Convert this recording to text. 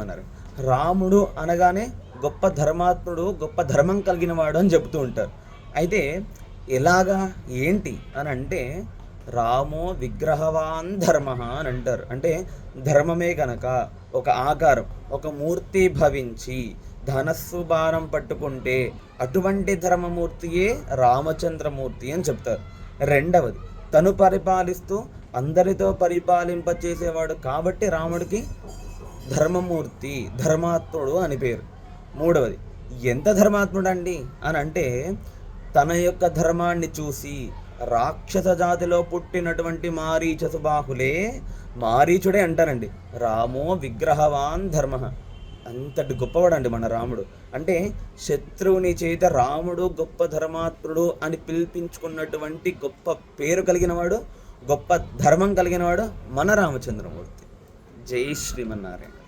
అన్నారు. రాముడు అనగానే గొప్ప ధర్మాత్ముడు గొప్ప ధర్మం కలిగిన వాడు అని చెబుతూ ఉంటారు. అయితే ఎలాగా? ఏంటి? అని అంటే రామో విగ్రహవాన్ ధర్మ అని అంటారు. అంటే ధర్మమే గనక ఒక ఆకారం ఒక మూర్తి భవించి ధనస్సు భారం పట్టుకుంటే అటువంటి ధర్మమూర్తియే రామచంద్రమూర్తి అని చెప్తారు. రెండవది తను పరిపాలిస్తూ అందరితో పరిపాలింప చేసేవాడు కాబట్టి రాముడికి ధర్మమూర్తి ధర్మాత్ముడు అని పేరు. మూడవది ఎంత ధర్మాత్ముడు అండి అని అంటే తన యొక్క ధర్మాన్ని చూసి రాక్షస జాతిలో పుట్టినటువంటి మారీచ సుబాహులే మారీచుడే అంటారండి. రామో విగ్రహవాన్ ధర్మ. అంతటి గొప్పవాడండి మన రాముడు. అంటే శత్రువుని చేత రాముడు గొప్ప ధర్మాత్ముడు అని పిలిపించుకున్నటువంటి గొప్ప పేరు కలిగినవాడు గొప్ప ధర్మం కలిగినవాడు మన రామచంద్రమూర్తి. జై శ్రీమన్నారాయణ.